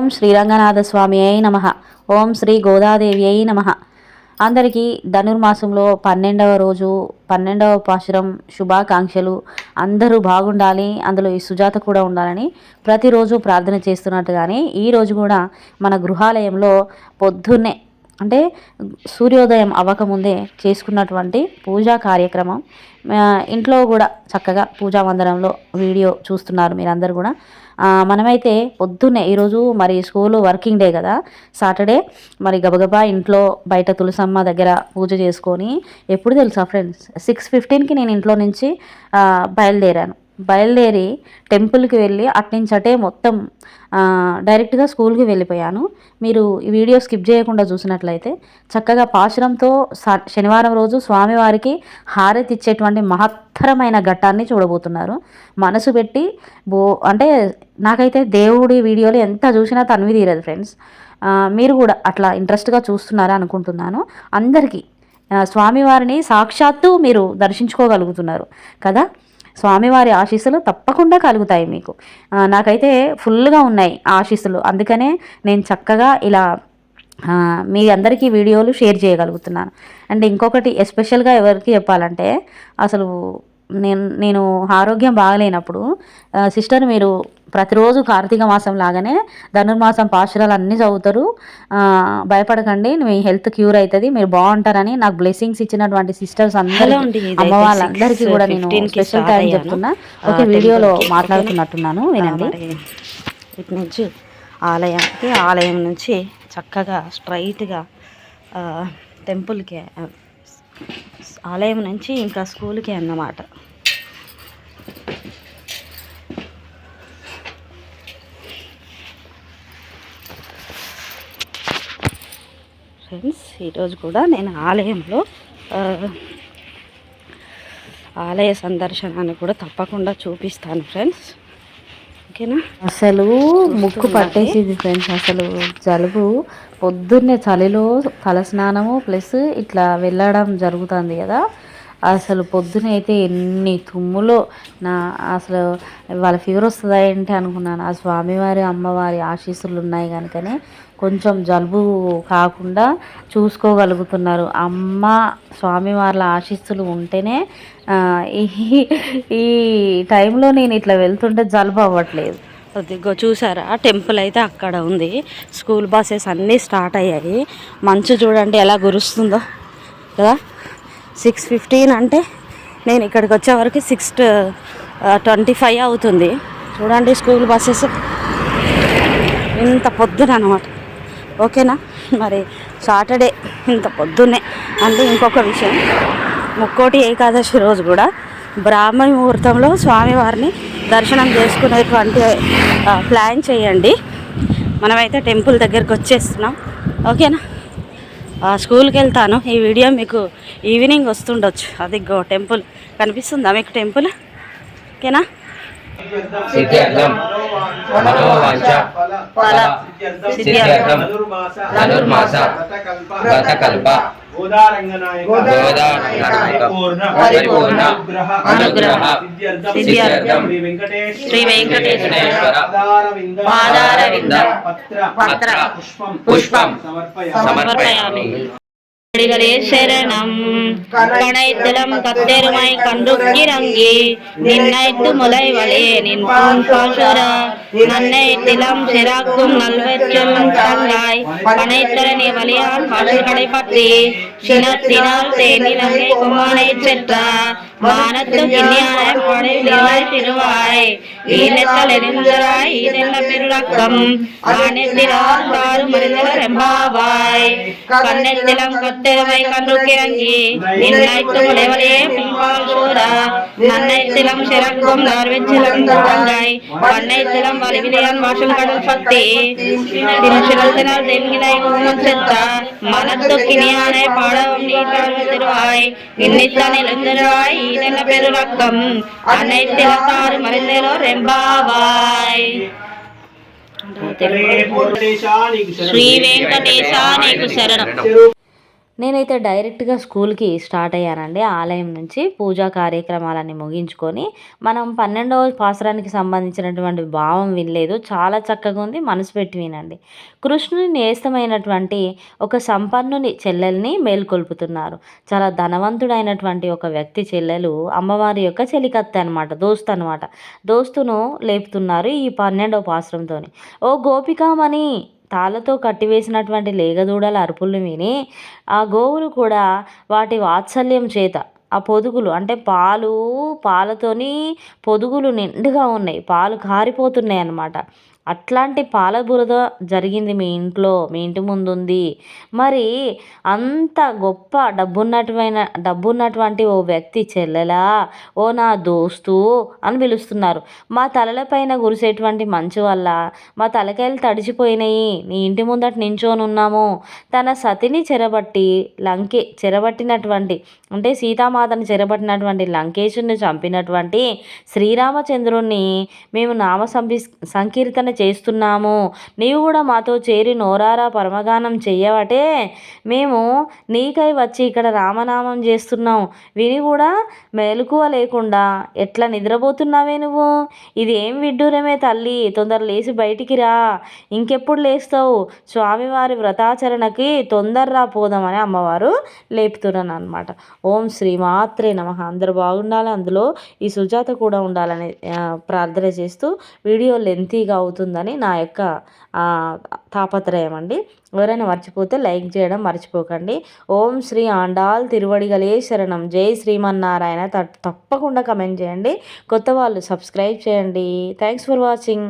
ఓం శ్రీరంగనాథ స్వామి అయి నమ. ఓం శ్రీ గోదాదేవి అయి నమ. అందరికీ ధనుర్మాసంలో పన్నెండవ రోజు పన్నెండవ పాశురం శుభాకాంక్షలు. అందరూ బాగుండాలి అందులో ఈ సుజాత కూడా ఉండాలని ప్రతిరోజు ప్రార్థన చేస్తున్నట్టుగానే ఈరోజు కూడా మన గృహాలయంలో పొద్దున్నే అంటే సూర్యోదయం అవ్వకముందే చేసుకున్నటువంటి పూజా కార్యక్రమం. ఇంట్లో కూడా చక్కగా పూజా మందిరంలో వీడియో చూస్తున్నారు మీరందరూ కూడా. మనమైతే పొద్దున్నే ఈరోజు మరి స్కూల్ వర్కింగ్ డే కదా సాటర్డే మరి గబగబా ఇంట్లో బయట తులసమ్మ దగ్గర పూజ చేసుకొని ఎప్పుడు తెలుసా ఫ్రెండ్స్? సిక్స్ ఫిఫ్టీన్కి నేను ఇంట్లో నుంచి బయలుదేరాను. బయలుదేరి టెంపుల్కి వెళ్ళి అట్నుంచి అటే మొత్తం డైరెక్ట్గా స్కూల్కి వెళ్ళిపోయాను. మీరు ఈ వీడియో స్కిప్ చేయకుండా చూసినట్లయితే చక్కగా పాశురంతో స- శనివారం రోజు స్వామివారికి హారతి ఇచ్చేటువంటి మహత్తరమైన ఘట్టాన్ని చూడబోతున్నారు. మనసు పెట్టి బో అంటే నాకైతే దేవుడి వీడియోలు ఎంత చూసినా తనివి తీరదు ఫ్రెండ్స్. మీరు కూడా అట్లా ఇంట్రెస్ట్గా చూస్తున్నారా అనుకుంటున్నాను. అందరికీ స్వామివారిని సాక్షాత్తు మీరు దర్శించుకోగలుగుతున్నారు కదా. స్వామివారి ఆశీస్సులు తప్పకుండా కలుగుతాయి మీకు. నాకైతే ఫుల్గా ఉన్నాయి ఆశీస్సులు. అందుకనే నేను చక్కగా ఇలా మీ అందరికీ వీడియోలు షేర్ చేయగలుగుతున్నాను. అండ్ ఇంకొకటి ఎస్పెషల్గా ఎవరికి చెప్పాలంటే అసలు నేను నేను ఆరోగ్యం బాగలేనప్పుడు సిస్టర్ మీరు ప్రతిరోజు కార్తీక మాసం లాగానే ధనుర్మాసం పాశురాలు అన్నీ చదువుతారు భయపడకండి మీ హెల్త్ క్యూర్ అవుతుంది మీరు బాగుంటారని నాకు బ్లెస్సింగ్స్ ఇచ్చినటువంటి సిస్టర్స్ అందరూ అమ్మ వాళ్ళందరికీ కూడా నేను 6:15 కి స్పెషల్ టైం. చెప్తున్నా ఓకే వీడియోలో. మాట్లాడుతున్నట్టున్నాను వినండి ఇటు నుంచి ఆలయానికి ఆలయం నుంచి చక్కగా స్ట్రైట్గా టెంపుల్కి ఆలయం నుంచి ఇంకా స్కూల్కి అన్నమాట. ఫ్రెండ్స్ ఈరోజు కూడా నేను ఆలయంలో ఆలయ సందర్శనాన్ని కూడా తప్పకుండా చూపిస్తాను ఫ్రెండ్స్. ఓకేనా? అసలు ముక్కు పట్టేసింది ఫ్రెండ్స్ అసలు జలుబు. పొద్దున్నే చలిలో తలస్నానము ప్లస్ ఇట్లా వెళ్ళడం జరుగుతుంది కదా. అసలు పొద్దున అయితే ఎన్ని తుమ్ములో నా అసలు వాళ్ళ ఫీవర్ వస్తుందా ఏంటి అనుకున్నాను. ఆ స్వామివారి అమ్మవారి ఆశీస్సులు ఉన్నాయి కనుకనే కొంచెం జలుబు కాకుండా చూసుకోగలుగుతున్నారు. అమ్మ స్వామివార్ల ఆశీస్సులు ఉంటేనే ఈ ఈ టైంలో నేను ఇట్లా వెళ్తుంటే జలుబు అవ్వట్లేదు. కొద్దిగా చూసారా? టెంపుల్ అయితే అక్కడ ఉంది. స్కూల్ బస్సెస్ అన్నీ స్టార్ట్ అయ్యాయి. మంచు చూడండి ఎలా గురుస్తుందో కదా? సిక్స్ ఫిఫ్టీన్ అంటే నేను ఇక్కడికి వచ్చే వరకు సిక్స్ ట్వంటీ ఫైవ్ అవుతుంది. చూడండి స్కూల్ బస్సెస్. ఇంత పొద్దున అనమాట ఓకేనా? మరి సాటర్డే ఇంత పొద్దున్నే. అంటే ఇంకొక విషయం. ముక్కోటి ఏకాదశి రోజు కూడా బ్రాహ్మణ ముహూర్తంలో స్వామివారిని దర్శనం చేసుకునేటువంటి ప్లాన్ చేయండి. మనమైతే టెంపుల్ దగ్గరికి వచ్చేస్తున్నాం. ఓకేనా? స్కూల్కి వెళ్తాను. ఈ వీడియో మీకు ఈవినింగ్ వస్తుండొచ్చు. అది గో టెంపుల్ కనిపిస్తుందా మీకు టెంపుల్ ఓకేనా? ఫల. సిద్ధ్యర్థం ధనుర్మాస గతకల్ప పరిపూర్ణ అనుగ్రహ సిద్ధ్యర్థం. శ్రీ వెంకటేశ్వర పాదారవింద పత్ర పుష్పం సమర్పయామి. அடிகளே சரணம். கணைத்திலம் கத்தெருமாய் கண்டுக்கிறங்கி நின்னைத்து முளைவளே நின் பாசுர நன்னை திலம் சிராக்கும் நல்வச்சொல்லும் தங்காய் பனைத்தரணி வழியால் பாசுகளை பற்றி. சினத்தினால் தேனிலங்கை குமானை செற்ற. மானத்து கிண்ணியான பாடை நிலாய் திருவாய் ஈனத்தல் எரிந்தராய் ஈதெல்ல பெருளக்கம். ஆனத்திலார் தாறு மருந்தல ரெம்பாவாய் கண்ணத்திலம் கத்திரமை கன்று கிறங்கி நின்னைத்து முளைவலே பிம்பால் சூர நன்னைத்திலம் சிறக்கும் நார்வெச்சிலம் தங்காய் பண்ணைத்திலம் வலிவிலையான் வாசல் கடல் பத்தி திருச்சிரத்தினால் தென்கிளை குங்குமம் செத்தா. மனத்து கிணியானை பாடவும் நீ தாழ்வு திருவாய். இன்னித்தான் எழுந்திராய் ஈதெல்ல பெருளக்கம் அனைத்திலத்தாறு மறைந்தேலோ ரெம்பாவாய் శ్రీ వెంకటేశ నీకు శరణం నేనైతే డైరెక్ట్గా స్కూల్కి స్టార్ట్ అయ్యానండి. ఆలయం నుంచి పూజా కార్యక్రమాలన్నీ ముగించుకొని మనం పన్నెండవ పాసరానికి సంబంధించినటువంటి భావం వినలేదు. చాలా చక్కగా ఉంది మనసు పెట్టి వినండి. కృష్ణుని నేస్తమైనటువంటి ఒక సంపన్నుని చెల్లెల్ని మేల్కొల్పుతున్నారు. చాలా ధనవంతుడైనటువంటి ఒక వ్యక్తి చెల్లెలు అమ్మవారి యొక్క చెలికత్త అనమాట దోస్తు అనమాట దోస్తును లేపుతున్నారు ఈ పన్నెండవ పాసరంతో ఓ గోపికామణి! తాళ్ళతో కట్టివేసినటువంటి లేగదూడల అరుపులు విని ఆ గోవులు కూడా వాటి వాత్సల్యం చేత ఆ పొదుగులు అంటే పాలు పాలతోని పొదుగులు నిండుగా ఉన్నాయి. పాలు కారిపోతున్నాయి అన్నమాట అట్లాంటి పాల బురద జరిగింది మీ ఇంట్లో మీ ఇంటి ముందు ఉంది మరి అంత గొప్ప డబ్బున్నటువంటి డబ్బున్నటువంటి ఓ వ్యక్తి చెల్లెలా? ఓ నా దోస్తు అని పిలుస్తున్నారు. మా తలలపైన కురిసేటువంటి మంచు వల్ల మా తలకాయలు తడిచిపోయినాయి. నీ ఇంటి ముందట నించోని ఉన్నాము తన సతిని చెరబట్టి లంకే చెరబట్టినటువంటి అంటే సీతామాతని చెరబట్టినటువంటి లంకేశుని చంపినటువంటి శ్రీరామచంద్రుణ్ణి మేము నామ సంపి సంకీర్తన చేస్తున్నాము. నీవు కూడా మాతో చేరి నోరారా పరమగానం చెయ్యవటే మేము నీకై వచ్చి ఇక్కడ రామనామం చేస్తున్నాం. విని కూడా మెలకువ లేకుండా ఎట్లా నిద్రపోతున్నావే నువ్వు? ఇది ఏం విడ్డూరమే తల్లి? తొందర లేచి బయటికి రా. ఇంకెప్పుడు లేస్తావు? స్వామివారి వ్రతాచరణకి తొందరరా పోదామని అమ్మవారు లేపుతున్నాను అనమాట ఓం శ్రీ మాత్రే నమ. అందరు బాగుండాలి. అందులో ఈ సుజాత కూడా ఉండాలని ప్రార్థన చేస్తూ వీడియో లెంతీగా అవుతుందని నా యొక్క తాపత్రయం అండి. ఎవరైనా మర్చిపోతే లైక్ చేయడం మర్చిపోకండి. ఓం శ్రీ ఆండాల్ తిరువడిగలే శరణం. జై శ్రీమన్నారాయణ. తప్పకుండా కమెంట్ చేయండి. కొత్త వాళ్ళు సబ్స్క్రైబ్ చేయండి. Thanks for watching